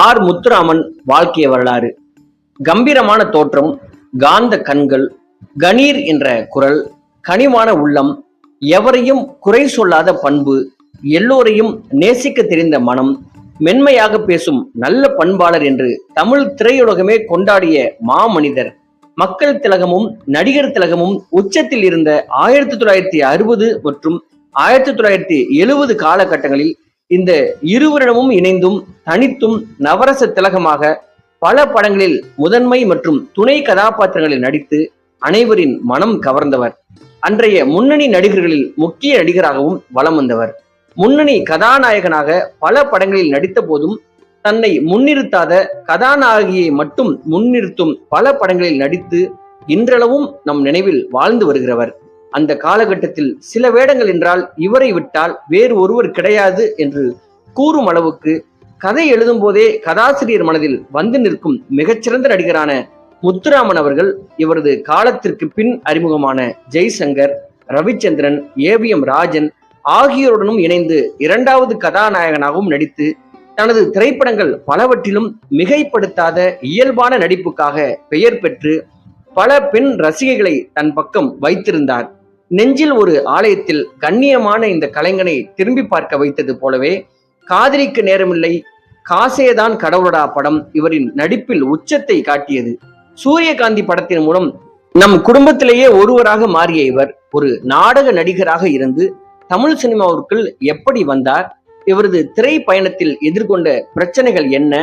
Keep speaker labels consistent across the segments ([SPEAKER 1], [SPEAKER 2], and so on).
[SPEAKER 1] R Muthuraman வாழ்க்கை வரலாறு. கம்பீரமான தோற்றம் காந்த கண்கள் கணீர் என்ற குரல் கனிவான உள்ளம் எவரையும் குறை சொல்லாத பண்பு எல்லோரையும் நேசிக்க தெரிந்த மனம் மென்மையாக பேசும் நல்ல பண்பாளர் என்று தமிழ் திரையுலகமே கொண்டாடிய மாமனிதர். மக்கள் திலகமும் நடிகர் திலகமும் உச்சத்தில் இருந்த ஆயிரத்தி தொள்ளாயிரத்தி அறுபது மற்றும் ஆயிரத்தி தொள்ளாயிரத்தி எழுபது காலகட்டங்களில் இந்த இருவரிடமும் இணைந்தும் தனித்தும் நவரச திலகமாக பல படங்களில் முதன்மை மற்றும் துணை கதாபாத்திரங்களில் நடித்து அனைவரின் மனம் கவர்ந்தவர். அன்றைய முன்னணி நடிகர்களில் முக்கிய நடிகராகவும் வலம் வந்தவர். முன்னணி கதாநாயகனாக பல படங்களில் நடித்த போதும் தன்னை முன்னிறுத்தாத கதாநாயகியை மட்டும் முன்னிறுத்தும் பல படங்களில் நடித்து இன்றளவும் நம் நினைவில் வாழ்ந்து வருகிறவர். அந்த காலகட்டத்தில் சில வேடங்கள் என்றால் இவரை விட்டால் வேறு ஒருவர் கிடையாது என்று கூறும் அளவுக்கு கதை எழுதும் போதே கதாசிரியர் மனதில் வந்து நிற்கும் மிகச்சிறந்த நடிகரான முத்துராமன் அவர்கள் இவரது காலத்திற்கு பின் அறிமுகமான ஜெய்சங்கர் ரவிச்சந்திரன் ஏவிஎம் ராஜன் ஆகியோருடனும் இணைந்து இரண்டாவது கதாநாயகனாகவும் நடித்து தனது திரைப்படங்கள் பலவற்றிலும் மிகைப்படுத்தாத இயல்பான நடிப்புக்காக பெயர் பெற்று பல பெண் ரசிகைகளை தன் பக்கம் வைத்திருந்தார். நெஞ்சில் ஒரு ஆலயத்தில் கண்ணியமான இந்த கலைஞனை திரும்பி பார்க்க வைத்தது போலவே காதலிக்கு நேரமில்லை காசேதான் கடவுளடா படம் இவரின் நடிப்பில் உச்சத்தை காட்டியது. சூரியகாந்தி படத்தின் மூலம் நம் குடும்பத்திலேயே ஒருவராக மாறிய இவர் ஒரு நாடக நடிகராக இருந்து தமிழ் சினிமாவிற்குள் எப்படி வந்தார் இவரது திரை பயணத்தில் எதிர்கொண்ட பிரச்சனைகள் என்ன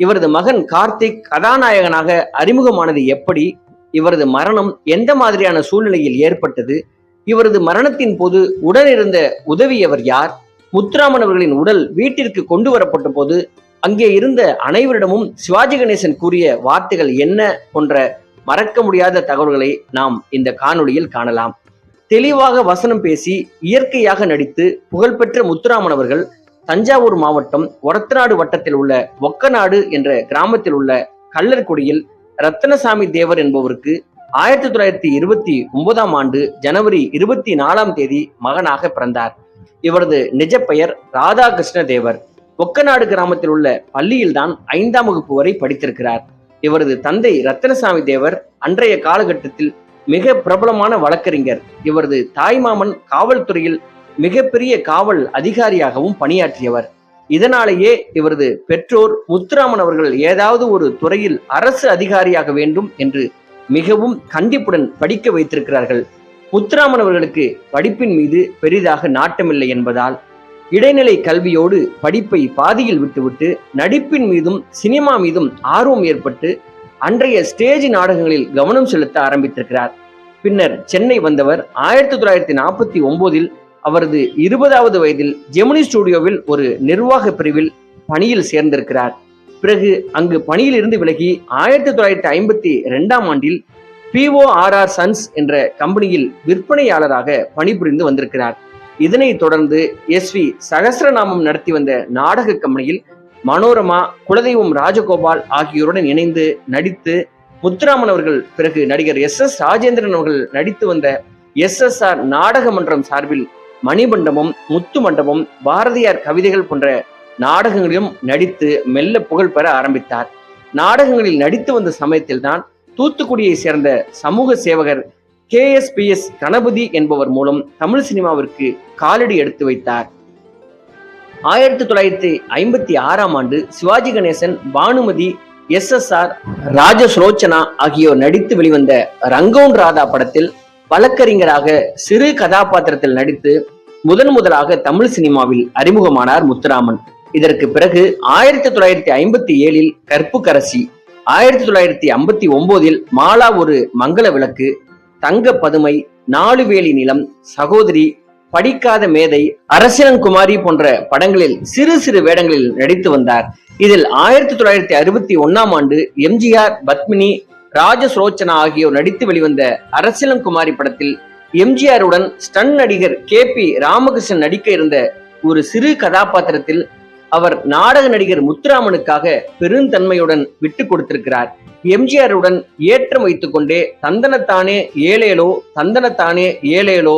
[SPEAKER 1] இவரது மகன் கார்த்திக் கதாநாயகனாக அறிமுகமானது எப்படி இவரது மரணம் எந்த மாதிரியான சூழ்நிலையில் ஏற்பட்டது இவரது மரணத்தின் போது உடனிருந்த உதவியவர் யார்? முத்துராமன் அவர்களின் உடல் வீட்டிற்கு கொண்டு வரப்பட்ட போது அங்கே இருந்த அனைவரிடமும் சிவாஜி கணேசன் கூறிய வார்த்தைகள் என்ன போன்ற மறக்க முடியாத தகவல்களை நாம் இந்த காணொளியில் காணலாம். தெளிவாக வசனம் பேசி இயற்கையாக நடித்து புகழ்பெற்ற முத்துராமன் அவர்கள் தஞ்சாவூர் மாவட்டம் ஒரத்தநாடு வட்டத்தில் உள்ள ஒக்கநாடு என்ற கிராமத்தில் உள்ள கள்ளர்குடியில் ரத்தனசாமி தேவர் என்பவருக்கு ஆயிரத்தி தொள்ளாயிரத்தி இருபத்தி ஒன்பதாம் ஆண்டு ஜனவரி இருபத்தி நாலாம் தேதி மகனாக பிறந்தார். இவரது நிஜ பெயர் ராதாகிருஷ்ண தேவர் ஒக்கநாடு கிராமத்தில் உள்ள பள்ளியில்தான் ஐந்தாம் வகுப்பு வரை படித்திருக்கிறார். இவரது தந்தை ரத்தனசாமி தேவர் அன்றைய காலகட்டத்தில் மிக பிரபலமான வழக்கறிஞர். இவரது தாய்மாமன் காவல்துறையில் மிகப்பெரிய காவல் அதிகாரியாகவும் பணியாற்றியவர். இதனாலேயே இவரது பெற்றோர் முத்துராமன் அவர்கள் ஏதாவது ஒரு துறையில் அரசு அதிகாரியாக வேண்டும் என்று மிகவும் கண்டிப்புடன் படிக்க வைத்திருக்கிறார்கள். முத்துராமன் அவர்களுக்கு படிப்பின் மீது பெரிதாக நாட்டமில்லை என்பதால் இடைநிலை கல்வியோடு படிப்பை பாதியில் விட்டுவிட்டு நடிப்பின் மீதும் சினிமா மீதும் ஆர்வம் ஏற்பட்டு அன்றைய ஸ்டேஜ் நாடகங்களில் கவனம் செலுத்த ஆரம்பித்திருக்கிறார். பின்னர் சென்னை வந்தவர் ஆயிரத்தி தொள்ளாயிரத்தி நாற்பத்தி ஒன்பதில் அவரது இருபதாவது வயதில் ஜெமினி ஸ்டுடியோவில் ஒரு நிர்வாக பிரிவில் பணியில் சேர்ந்திருக்கிறார். பிறகு அங்கு பணியில் இருந்து விலகி ஆயிரத்தி தொள்ளாயிரத்தி ஐம்பத்தி ரெண்டாம் ஆண்டில் பிஓஆர்ஆர் சன்ஸ் என்ற கம்பெனியில் விற்பனையாளராக பணிபுரிந்து வந்திருக்கிறார். இதனைத் தொடர்ந்து எஸ் வி சகசரநாமம் நடத்தி வந்த நாடக கம்பெனியில் மனோரமா குலதெய்வம் ராஜகோபால் ஆகியோருடன் இணைந்து நடித்து முத்துராமன் அவர்கள் பிறகு நடிகர் எஸ் எஸ் ராஜேந்திரன் அவர்கள் நடித்து வந்த எஸ் எஸ் ஆர் நாடக மன்றம் சார்பில் மணிமண்டபம் முத்து மண்டபம் பாரதியார் கவிதைகள் போன்ற நாடகங்களிலும் நடித்து மெல்ல புகழ் பெற ஆரம்பித்தார். நாடகங்களில் நடித்து வந்த சமயத்தில் தான் தூத்துக்குடியை சேர்ந்த சமூக சேவகர் K S P S Ganapathi என்பவர் மூலம் தமிழ் சினிமாவிற்கு காலடி எடுத்து வைத்தார். ஆயிரத்தி தொள்ளாயிரத்தி ஐம்பத்தி ஆறாம் ஆண்டு Sivaji Ganesan Bhanumathi S S R Rajasulochana ஆகியோர் நடித்து வெளிவந்த ரங்கோன் ராதா படத்தில் வழக்கறிஞராக சிறு கதாபாத்திரத்தில் நடித்து முதன் முதலாக தமிழ் சினிமாவில் அறிமுகமானார் முத்துராமன். இதற்கு பிறகு ஆயிரத்தி தொள்ளாயிரத்தி ஐம்பத்தி ஏழில் கற்புக்கரசி ஆயிரத்தி தொள்ளாயிரத்தி ஐம்பத்தி ஒன்பதில் மாலா ஒரு மங்கள விளக்கு தங்க பதுமை நாலு வேலி நிலம் சகோதரி படிக்காத மேதை அரசியலங்குமாரி போன்ற படங்களில் சிறு சிறு வேடங்களில் நடித்து வந்தார். இதில் ஆயிரத்தி தொள்ளாயிரத்தி அறுபத்தி ஒன்னாம் ஆண்டு எம்ஜிஆர் பத்மினி ராஜசுரோச்சனா ஆகியோர் நடித்து வெளிவந்த அரசியலங்குமாரி படத்தில் எம்ஜிஆருடன் ஸ்டன் நடிகர் கே பி ராமகிருஷ்ணன் நடிக்க இருந்த ஒரு சிறு கதாபாத்திரத்தில் அவர் நாடக நடிகர் முத்துராமனுக்காக பெருந்தன்மையுடன் விட்டு கொடுத்திருக்கிறார். எம்ஜிஆருடன் ஏற்றம் வைத்துக் கொண்டே தந்தனத்தானே ஏழேலோ தந்தனத்தானே ஏழேலோ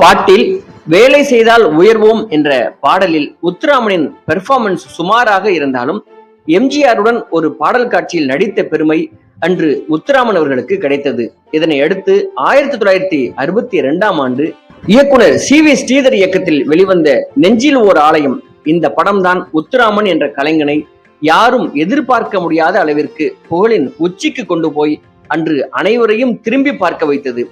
[SPEAKER 1] பாட்டில் வேலை செய்தால் உயர்வோம் என்ற பாடலில் முத்துராமனின் பெர்ஃபார்மன்ஸ் சுமாராக இருந்தாலும் எம்ஜிஆருடன் ஒரு பாடல் காட்சியில் நடித்த பெருமை அன்று முத்துராமன் அவர்களுக்கு கிடைத்தது. இதனை அடுத்து ஆயிரத்தி தொள்ளாயிரத்தி அறுபத்தி இரண்டாம் ஆண்டு இயக்குனர் சி வி ஸ்ரீதர் இயக்கத்தில் வெளிவந்த நெஞ்சில் ஓர் ஆலயம் இந்த படம்தான் முத்துராமன் என்ற கலைஞனை யாரும் எதிர்பார்க்க முடியாத அளவிற்கு புகழின் உச்சிக்கு கொண்டு போய் அன்று அனைவரையும் திரும்பி பார்க்க வைத்தது.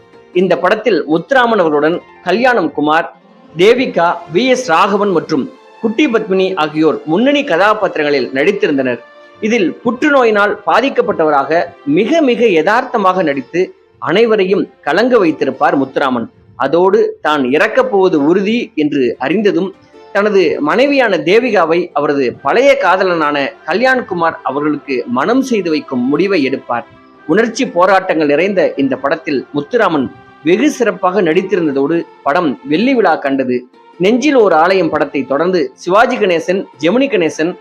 [SPEAKER 1] இந்த படத்தில் முத்துராமன் அவர்களுடன் கல்யாணம் குமார் தேவிகா வி எஸ் ராகவன் மற்றும் குட்டி பத்மினி ஆகியோர் முன்னணி கதாபாத்திரங்களில் நடித்திருந்தனர். இதில் புற்றுநோயினால் பாதிக்கப்பட்டவராக மிக மிக யதார்த்தமாக நடித்து அனைவரையும் கலங்க வைத்திருப்பார் முத்துராமன். அதோடு தான் இறக்கப் போவது உறுதி என்று அறிந்ததும் தனது மனைவியான தேவிகாவை அவரது பழைய காதலனான கல்யாண்குமார் அவர்களுக்கு மனம் செய்து வைக்கும் முடிவை எடுப்பார். உணர்ச்சி போராட்டங்கள் நிறைந்த இந்த படத்தில் முத்துராமன் வெகு சிறப்பாக நடித்திருந்ததோடு படம் வெள்ளி விழா கண்டது. நெஞ்சில் ஒரு ஆலயம் படத்தை தொடர்ந்து Sivaji Ganesan Gemini Ganesan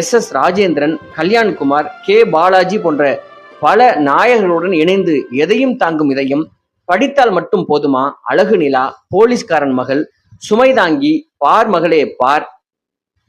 [SPEAKER 1] S S Rajendran Kalyankumar K Balaji போன்ற பல நாயகர்களுடன் இணைந்து எதையும் தாங்கும் இதையும் படித்தால் மட்டும் போதுமா? அழகு நிலா போலீஸ்காரன் மகள் சுமைதாங்கி பார் மகளே பார்.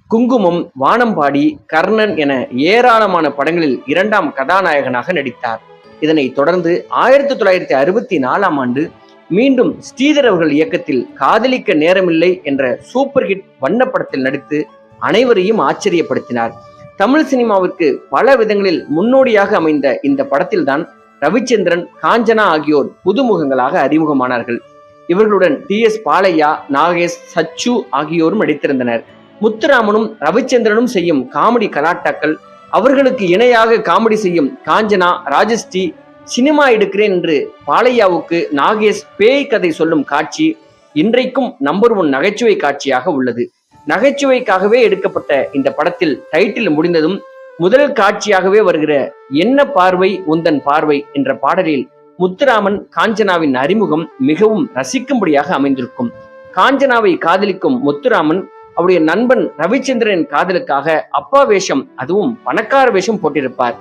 [SPEAKER 1] குங்குமம் வானம்பாடி கர்ணன் என ஏராளமான படங்களில் இரண்டாம் கதாநாயகனாக நடித்தார். இதனைத் தொடர்ந்து ஆயிரத்தி தொள்ளாயிரத்தி அறுபத்தி நாலாம் ஆண்டு மீண்டும் ஸ்ரீதர் அவர்கள் இயக்கத்தில் காதலிக்க நேரமில்லை என்ற சூப்பர் ஹிட் வண்ணப்படத்தில் நடித்து அனைவரையும் ஆச்சரியப்படுத்தினார். தமிழ் சினிமாவிற்கு பல விதங்களில் முன்னோடியாக அமைந்த இந்த படத்தில்தான் ரவிச்சந்திரன் காஞ்சனா ஆகியோர் புதுமுகங்களாக அறிமுகமானார்கள். இவர்களுடன் டி எஸ் பாலையா நாகேஷ் சச்சு ஆகியோரும் நடித்திருந்தனர். முத்துராமனும் ரவிச்சந்திரனும் செய்யும் காமெடி கலாட்டாக்கள் அவர்களுக்கு இணையாக காமெடி செய்யும் காஞ்சனா ராஜஸ்ரீ சினிமா எடுக்கிறேன் என்று பாலையாவுக்கு நாகேஷ் பேய் கதை சொல்லும் காட்சி இன்றைக்கும் நம்பர் ஒன் நகைச்சுவை காட்சியாக உள்ளது. நகைச்சுவைக்காகவே எடுக்கப்பட்ட இந்த படத்தில் டைட்டில் முடிந்ததும் முதல் காட்சியாகவே வருகிற என்ன பார்வை உந்தன் பார்வை என்ற பாடலில் முத்துராமன் காஞ்சனாவின் அறிமுகம் மிகவும் ரசிக்கும்படியாக அமைந்திருக்கும். காஞ்சனாவை காதலிக்கும் முத்துராமன் அவருடைய நண்பன் ரவிச்சந்திரனின் காதலுக்காக அப்பா வேஷம் அதுவும் பணக்கார வேஷம் போட்டிருப்பார்.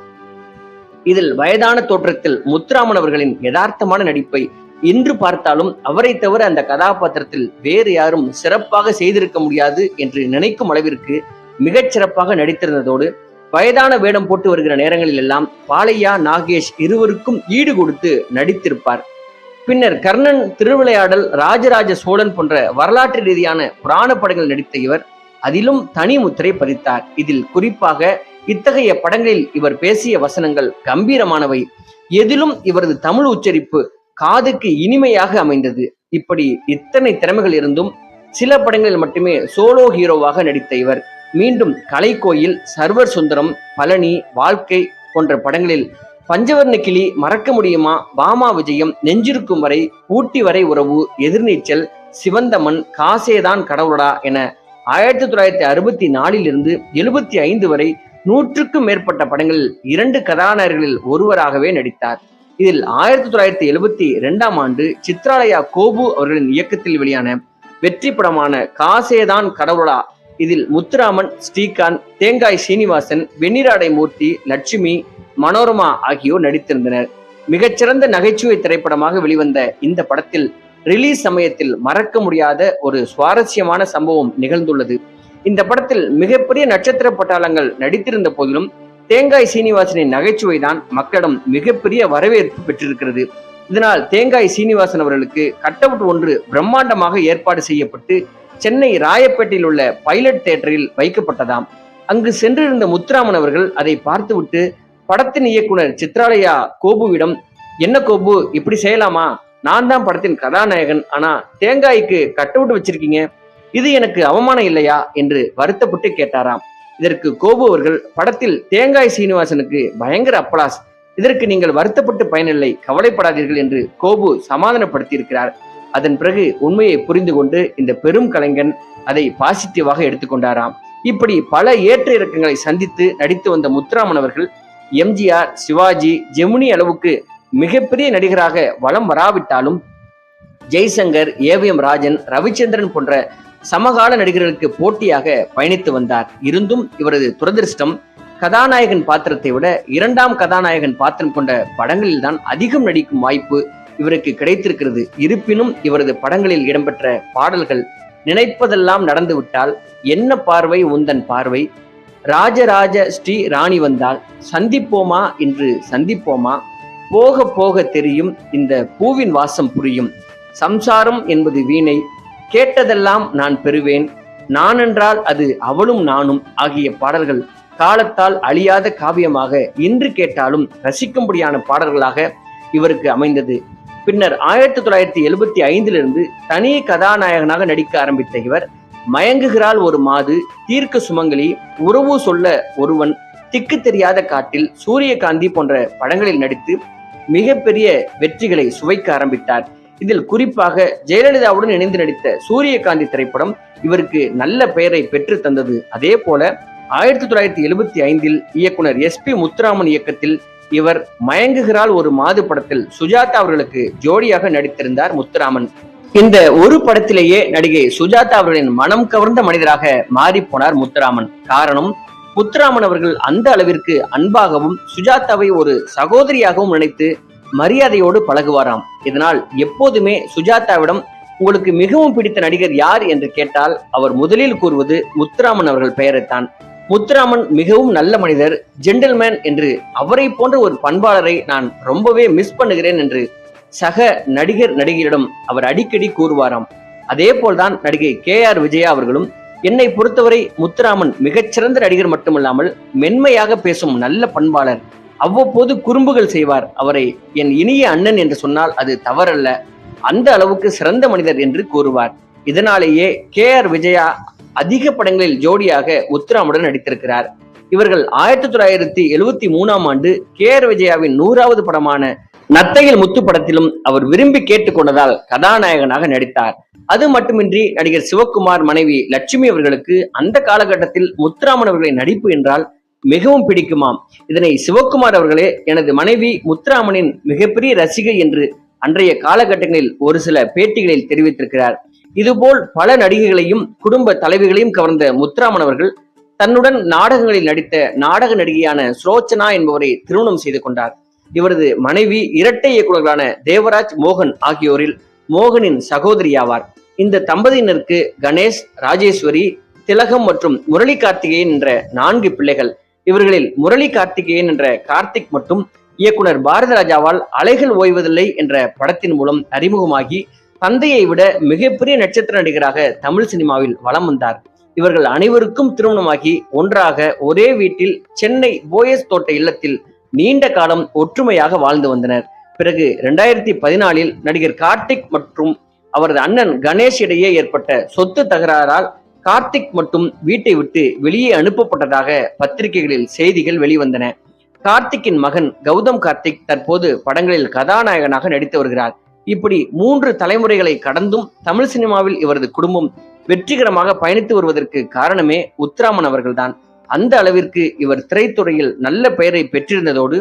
[SPEAKER 1] இதில் வயதான தோற்றத்தில் முத்துராமன் அவர்களின் யதார்த்தமான நடிப்பை இன்று பார்த்தாலும் அவரை தவிர அந்த கதாபாத்திரத்தில் வேறு யாரும் சிறப்பாக செய்திருக்க முடியாது என்று நினைக்கும் அளவிற்கு மிகச் சிறப்பாக நடித்திருந்ததோடு வயதான வேடம் போட்டு வருகிற நேரங்களில் எல்லாம் பாலையா நாகேஷ் இருவருக்கும் ஈடு கொடுத்து நடித்திருப்பார். பின்னர் கர்ணன் திருவிளையாடல் ராஜராஜ சோழன் போன்ற வரலாற்று ரீதியான புராண படங்கள் நடித்த இவர் அதிலும் தனி முத்திரை பதித்தார். இதில் குறிப்பாக இத்தகைய படங்களில் இவர் பேசிய வசனங்கள் கம்பீரமானவை. எதிலும் இவரது தமிழ் உச்சரிப்பு காதுக்கு இனிமையாக அமைந்தது. இப்படி இத்தனை திறமைகள் இருந்தும் சில படங்களில் மட்டுமே சோலோ ஹீரோவாக நடித்த இவர். மீண்டும் கலைக்கோயில் சர்வர் சுந்தரம் பழனி வாழ்க்கை போன்ற படங்களில் பஞ்சவர்ண கிளி மறக்க முடியுமா? பாமா விஜயம் நெஞ்சிருக்கும் வரை ஊட்டி வரை உறவு எதிர்நீச்சல் சிவந்தமன் காசேதான் கடவுளடா என ஆயிரத்தி தொள்ளாயிரத்தி அறுபத்தி நாலில் இருந்து எழுபத்தி ஐந்து வரை நூற்றுக்கும் மேற்பட்ட படங்களில் இரண்டு கதாநாயகர்களில் ஒருவராகவே நடித்தார். இதில் ஆயிரத்தி தொள்ளாயிரத்தி எழுபத்தி இரண்டாம் ஆண்டு சித்ராலயா கோபு அவர்களின் இயக்கத்தில் வெளியான வெற்றி படமான காசேதான் கடவுளா இதில் முத்துராமன் ஸ்ரீகாந்த் தேங்காய் சீனிவாசன் வெண்ணிராடை மூர்த்தி லட்சுமி மனோரமா ஆகியோர் நடித்திருந்தனர். மிகச்சிறந்த நகைச்சுவை திரைப்படமாக வெளிவந்த இந்த படத்தில் ரிலீஸ் சமயத்தில் மறக்க முடியாத ஒரு சுவாரஸ்யமான சம்பவம் நிகழ்ந்துள்ளது. இந்த படத்தில் மிகப்பெரிய நட்சத்திர பட்டாளங்கள் நடித்திருந்த போதிலும் தேங்காய் சீனிவாசனின் நகைச்சுவை தான் மக்களிடம் மிகப்பெரிய வரவேற்பு பெற்றிருக்கிறது. இதனால் தேங்காய் சீனிவாசன் அவர்களுக்கு கட்டவுட் ஒன்று பிரம்மாண்டமாக ஏற்பாடு செய்யப்பட்டு சென்னை ராயப்பேட்டையில் உள்ள பைலட் தியேட்டரில் வைக்கப்பட்டதாம். அங்கு சென்றிருந்த முத்துராமன் அவர்கள் அதை பார்த்துவிட்டு படத்தின் இயக்குனர் சித்ராலயா கோபுவிடம் என்ன கோபு இப்படி செய்யலாமா? நான் தான் படத்தின் கதாநாயகன் ஆனா தேங்காய்க்கு கட்டவுட் வச்சிருக்கீங்க. இது எனக்கு அவமானம் இல்லையா? என்று வருத்தப்பட்டு கேட்டாராம். இதற்கு கோபு அவர்கள் படத்தில் தேங்காய் சீனிவாசனுக்கு பயங்கர அப்பலாஸ். இதற்கு நீங்கள் வருத்தப்பட்டு பயனில்லை கவலைப்படாதீர்கள் என்று கோபு சமாதானப்படுத்தியிருக்கிறார். அதன் பிறகு உண்மையை புரிந்து கொண்டு இந்த பெரும் கலைஞன் அதை பாசிட்டிவாக எடுத்துக்கொண்டாராம். இப்படி பல ஏற்ற இறக்கங்களை சந்தித்து நடித்து வந்த முத்துராமன் அவர்கள் எம்ஜிஆர் சிவாஜி ஜெமினி அளவுக்கு மிகப்பெரிய நடிகராக வலம் வராவிட்டாலும் ஜெய்சங்கர் ஏவிஎம் ராஜன் ரவிச்சந்திரன் போன்ற சமகால நடிகர்களுக்கு போட்டியாக பயணித்து வந்தார். இருந்தும் இவரது துரதிருஷ்டம் கதாநாயகன் பாத்திரத்தை விட இரண்டாம் கதாநாயகன் பாத்திரம் கொண்ட படங்களில் தான் அதிகம் நடிக்கும் வாய்ப்பு இவருக்கு கிடைத்திருக்கிறது. இருப்பினும் இவரது படங்களில் இடம்பெற்ற பாடல்கள் நினைப்பதெல்லாம் நடந்துவிட்டால் என்ன பார்வை உந்தன் பார்வை? ராஜராஜ ஸ்ரீ ராணி வந்தால் சந்திப்போமா என்று சந்திப்போமா? போக போக தெரியும் இந்த பூவின் வாசம் புரியும். சம்சாரம் என்பது வீணை. கேட்டதெல்லாம் நான் பெறுவேன். நான் என்றால் அது அவளும் நானும் ஆகிய பாடல்கள் காலத்தால் அழியாத காவியமாக இன்று கேட்டாலும் ரசிக்கும்படியான பாடல்களாக இவருக்கு அமைந்தது. பின்னர் ஆயிரத்தி தொள்ளாயிரத்தி எழுபத்தி ஐந்திலிருந்து தனி கதாநாயகனாக நடிக்க ஆரம்பித்த இவர் மயங்குகிறாள் ஒரு மாது தீர்க்க சுமங்கலி உறவு சொல்ல ஒருவன் திக்கு தெரியாத காட்டில் சூரியகாந்தி போன்ற படங்களில் நடித்து மிகப்பெரிய வெற்றிகளை சுவைக்க ஆரம்பித்தார். இதில் குறிப்பாக ஜெயலலிதாவுடன் இணைந்து நடித்த சூரியகாந்தி திரைப்படம் இவருக்கு நல்ல பெயரை பெற்று தந்தது. அதே போல ஆயிரத்தி தொள்ளாயிரத்தி எழுபத்தி ஐந்தில் இயக்குனர் எஸ் பி முத்துராமன் இயக்கத்தில் இவர் மயங்குகிறாள் ஒரு மாது படத்தில். சுஜாதா அவர்களுக்கு ஜோடியாக நடித்திருந்தார் முத்துராமன். இந்த ஒரு படத்திலேயே நடிகை சுஜாதா அவர்களின் மனம் கவர்ந்த மனிதராக மாறி போனார் முத்துராமன். காரணம் முத்துராமன் அவர்கள் அந்த அளவிற்கு அன்பாகவும் சுஜாதாவை ஒரு சகோதரியாகவும் நினைத்து மரியாதையோடு பழகுவாராம். இதனால் எப்போதுமே சுஜாதாவிடம் உங்களுக்கு மிகவும் பிடித்த நடிகர் யார்? என்று கேட்டால் அவர் முதலில் கூறுவது முத்துராமன் அவர்கள் பெயரைத்தான். முத்துராமன் மிகவும் நல்ல மனிதர் ஜென்டில்மேன் என்று அவரை போன்ற ஒரு பண்பாளரை நான் ரொம்பவே மிஸ் பண்ணுகிறேன் என்று சக நடிகர் நடிகையிடம் அவர் அடிக்கடி கூறுவாராம். அதே போல்தான் நடிகை கே ஆர் விஜயா அவர்களும் என்னை பொறுத்தவரை முத்துராமன் மிகச்சிறந்த நடிகர் மட்டுமல்லாமல் மென்மையாக பேசும் நல்ல பண்பாளர். அவ்வப்போது குறும்புகள் செய்வார். அவரை என் இனிய அண்ணன் என்று சொன்னால் அது தவறல்ல. அந்த அளவுக்கு சிறந்த மனிதர் என்று கூறுவார். இதனாலேயே கே ஆர் விஜயா அதிக படங்களில் ஜோடியாக உத்ராமுடன் நடித்திருக்கிறார். இவர்கள் ஆயிரத்தி தொள்ளாயிரத்தி எழுவத்தி மூணாம் ஆண்டு கே ஆர் விஜயாவின் நூறாவது படமான நத்தையில் முத்து படத்திலும் அவர் விரும்பி கேட்டுக்கொண்டதால் கதாநாயகனாக நடித்தார். அது மட்டுமின்றி நடிகர் சிவகுமார் மனைவி லட்சுமி அவர்களுக்கு அந்த காலகட்டத்தில் முத்துராமன் அவர்களின் நடிப்பு என்றால் மிகவும் பிடிக்குமாம். இதனை சிவகுமார் அவர்களே எனது மனைவி முத்துராமனின் மிகப்பெரிய ரசிகை என்று அன்றைய காலகட்டங்களில் ஒரு சில பேட்டிகளில் தெரிவித்திருக்கிறார். இதுபோல் பல நடிகைகளையும் குடும்ப தலைவிகளையும் கவர்ந்த முத்துராமன் அவர்கள் தன்னுடன் நாடகங்களில் நடித்த நாடக நடிகையான சுரோச்சனா என்பவரை திருமணம் செய்து கொண்டார். இவரது மனைவி இரட்டை இயக்குநர்களான தேவராஜ் மோகன் ஆகியோரில் மோகனின் சகோதரியாவார் இந்த தம்பதியினருக்கு கணேஷ் ராஜேஸ்வரி திலகம் மற்றும் முரளி கார்த்திகேயன் என்ற நான்கு பிள்ளைகள். இவர்களில் முரளி கார்த்திகேயன் என்ற கார்த்திக் மட்டும் இயக்குனர் பாரதராஜாவால் அலைகள் ஓய்வதில்லை என்ற படத்தின் மூலம் அறிமுகமாகி தந்தையை விட மிகப்பெரிய நட்சத்திர நடிகராக தமிழ் சினிமாவில் வலம் வந்தார். இவர்கள் அனைவருக்கும் திருமணமாகி ஒன்றாக ஒரே வீட்டில் சென்னை போயஸ் தோட்ட இல்லத்தில் நீண்ட காலம் ஒற்றுமையாக வாழ்ந்து வந்தனர். பிறகு இரண்டாயிரத்தி பதினாலில் நடிகர் கார்த்திக் மற்றும் அவரது அண்ணன் கணேஷ் இடையே ஏற்பட்ட சொத்து தகராறால் கார்த்திக் மட்டும் வீட்டை விட்டு வெளியே அனுப்பப்பட்டதாக பத்திரிகைகளில் செய்திகள் வெளிவந்தன. கார்த்திக்கின் மகன் கௌதம் கார்த்திக் தற்போது படங்களில் கதாநாயகனாக நடித்து வருகிறார். இப்படி மூன்று தலைமுறைகளை கடந்தும் தமிழ் சினிமாவில் இவரது குடும்பம் வெற்றிகரமாக பயணித்து வருவதற்கு காரணமே உத்ராமன் அவர்கள்தான். அந்த அளவிற்கு இவர் திரைத்துறையில் நல்ல பெயரை பெற்றிருந்ததோடு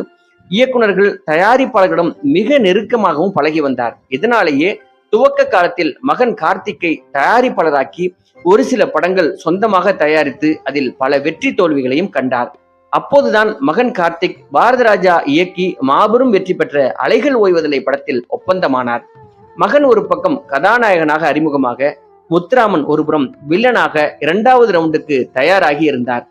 [SPEAKER 1] இயக்குனர்கள் தயாரிப்பாளர்களிடம் மிக நெருக்கமாகவும் பழகி வந்தார். இதனாலேயே துவக்க காலத்தில் மகன் கார்த்திக்கை தயாரிப்பாளராக்கி ஒரு சில படங்கள் சொந்தமாக தயாரித்து அதில் பல வெற்றி தோல்விகளையும் கண்டார். அப்போதுதான் மகன் கார்த்திக் பாரதராஜா இயக்கி மாபெரும் வெற்றி பெற்ற அலைகள் ஓய்வதில்லை படத்தில் ஒப்பந்தமானார். மகன் ஒரு பக்கம் கதாநாயகனாக அறிமுகமாக முத்துராமன் ஒருபுறம் வில்லனாக இரண்டாவது ரவுண்டுக்கு தயாராகி இருந்தார்.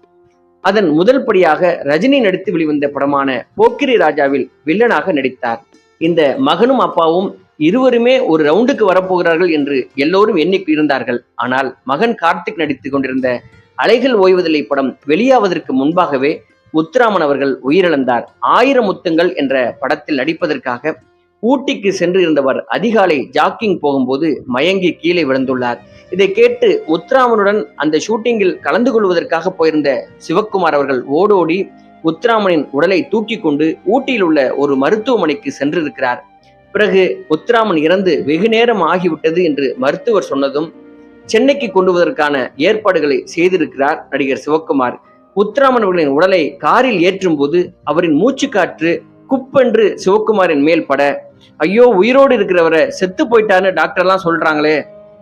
[SPEAKER 1] அதன் முதல் படியாக ரஜினி நடித்து வெளிவந்த படமான போக்கிரி ராஜாவில் வில்லனாக நடித்தார். இந்த மகனும் அப்பாவும் இருவருமே ஒரு ரவுண்டுக்கு வரப்போகிறார்கள் என்று எல்லோரும் எண்ணி இருந்தார்கள் ஆனால் மகன் கார்த்திக் நடித்துக் கொண்டிருந்த அலைகள் ஓய்வதில்லை படம் வெளியாவதற்கு முன்பாகவே முத்துராமன் அவர்கள் உயிரிழந்தார். ஆயிரம் முத்துங்கள் என்ற படத்தில் நடிப்பதற்காக ஊட்டிக்கு சென்று இருந்தவர் அதிகாலை ஜாக்கிங் போகும்போது மயங்கி கீழே விழுந்துள்ளார். இதை கேட்டு முத்துராமனுடன் அந்த ஷூட்டிங்கில் கலந்து கொள்வதற்காக போயிருந்த சிவக்குமார் அவர்கள் ஓடோடி முத்துராமனின் உடலை தூக்கி கொண்டு ஊட்டியில் உள்ள ஒரு மருத்துவமனைக்கு சென்றிருக்கிறார். பிறகு முத்துராமன் இறந்து வெகு நேரம் ஆகிவிட்டது என்று மருத்துவர் சொன்னதும் சென்னைக்கு கொண்டுவதற்கான ஏற்பாடுகளை செய்திருக்கிறார் நடிகர் சிவக்குமார். முத்துராமன் அவர்களின் உடலை காரில் ஏற்றும் போது அவரின் மூச்சுக்காற்று குப்பென்று சிவக்குமாரின் மேல் பட. ஐயோ உயிரோடு இருக்கிறவரை செத்து போயிட்டான்னு டாக்டர்லாம் சொல்றாங்களே.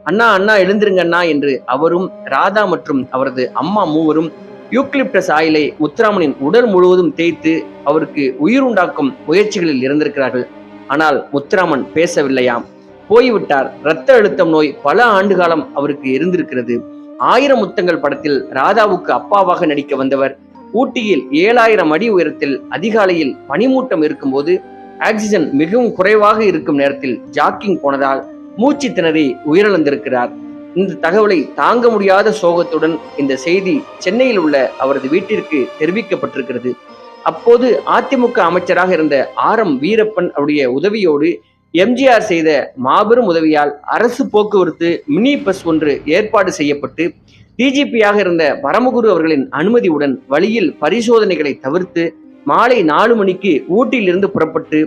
[SPEAKER 1] அண்ணா அண்ணா எழுந்திருங்கண்ணா என்று அவரும் ராதா மற்றும் அவரது அம்மா மூவரும் யூக்லிப்டஸ் ஆயிலை முத்துராமனின் உடல் முழுவதும் தேய்த்து அவருக்கு உயிர் உண்டாக்கும் முயற்சிகளில் இருந்திருக்கிறார்கள். ஆனால் முத்துராமன் பேசவில்லையாம். போய்விட்டார். இரத்த அழுத்தம் நோய் பல ஆண்டு காலம் அவருக்கு இருந்திருக்கிறது. ஆயிரம் முத்தங்கள் படத்தில் ராதாவுக்கு அப்பாவாக நடிக்க வந்தவர். ஊட்டியில் ஏழாயிரம் அடி உயரத்தில் அதிகாலையில் பனிமூட்டம் இருக்கும்போது ஆக்சிஜன் மிகவும் குறைவாக இருக்கும் நேரத்தில் ஜாக்கிங் போனதால் மூச்சு திணறி உயிரிழந்திருக்கிறார். இந்த தகவலை தாங்க முடியாத சோகத்துடன் இந்த செய்தி சென்னையில் உள்ள அவரது வீட்டிற்கு தெரிவிக்கப்பட்டிருக்கிறது. அப்போது அதிமுக அமைச்சராக இருந்த ஆர் எம் வீரப்பன் அவருடைய உதவியோடு எம்ஜிஆர் செய்த மாபெரும் உதவியால் அரசு போக்குவரத்து மினி பஸ் ஒன்று ஏற்பாடு செய்யப்பட்டு டிஜிபியாக இருந்த பரமகுரு அவர்களின் அனுமதியுடன் வழியில் பரிசோதனைகளை தவிர்த்து மாலை நாலு மணிக்கு ஊட்டியிலிருந்து புறப்பட்டு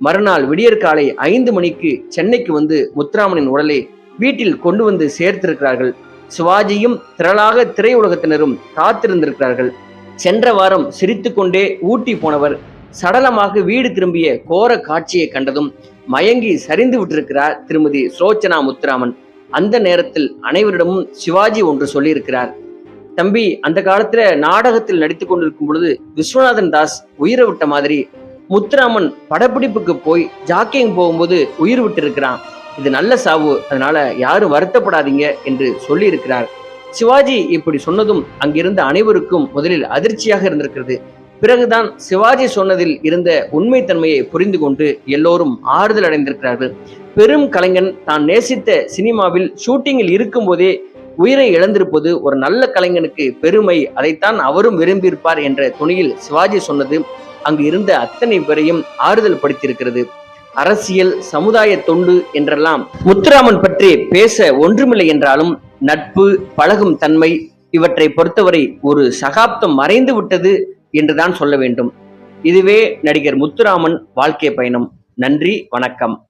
[SPEAKER 1] மறுநாள் விடியற்காலை ஐந்து மணிக்கு சென்னைக்கு வந்து முத்துராமனின் உடலை வீட்டில் கொண்டு வந்து சேர்த்திருக்கிறார்கள். சிவாஜியும் திரளாக திரையுலகத்தினரும் காத்திருந்திருக்கிறார்கள். சென்ற வாரம் சிரித்துக்கொண்டே ஊட்டி போனவர் சடலமாக வீடு திரும்பிய கோர காட்சியை கண்டதும் மயங்கி சரிந்து விட்டிருக்கிறார் திருமதி சுலோச்சனா முத்துராமன். அந்த நேரத்தில் அனைவரிடமும் சிவாஜி ஒன்று சொல்லியிருக்கிறார். தம்பி அந்த காலத்துல நாடகத்தில் நடித்து கொண்டிருக்கும் பொழுது விஸ்வநாதன் தாஸ் உயிரை விட்ட மாதிரி முத்துராமன் படப்பிடிப்புக்கு போய் ஜாக்கிங் போகும்போது உயிர் விட்டிருக்கிறான். இது நல்ல சாவு அதனால யாரும் வருத்தப்படாதீங்க என்று சொல்லியிருக்கிறார். சிவாஜி இப்படி சொன்னதும் அங்கிருந்த அனைவருக்கும் முதலில் அதிர்ச்சியாக இருந்திருக்கிறது. பிறகுதான் சிவாஜி சொன்னதில் இருந்த உண்மைத்தன்மையை புரிந்து கொண்டு எல்லோரும் ஆறுதல் அடைந்திருக்கிறார்கள். பெரும் கலைஞன் தான் நேசித்த சினிமாவில் ஷூட்டிங்கில் இருக்கும்போதே உயிரை இழந்திருப்பது ஒரு நல்ல கலைஞனுக்கு பெருமை. அதைத்தான் அவரும் விரும்பியிருப்பார் என்ற துணியில் சிவாஜி சொன்னது அங்கு இருந்த அத்தனை பேரையும் ஆறுதல் படுத்தியிருக்கிறது. அரசியல் சமுதாய தொண்டு என்றெல்லாம் முத்துராமன் பற்றி பேச ஒன்றுமில்லை என்றாலும் நட்பு பழகும் தன்மை இவற்றை பொறுத்தவரை ஒரு சகாப்தம் மறைந்து விட்டது என்றுதான் சொல்ல வேண்டும். இதுவே நடிகர் முத்துராமன் வாழ்க்கை பயணம். நன்றி வணக்கம்.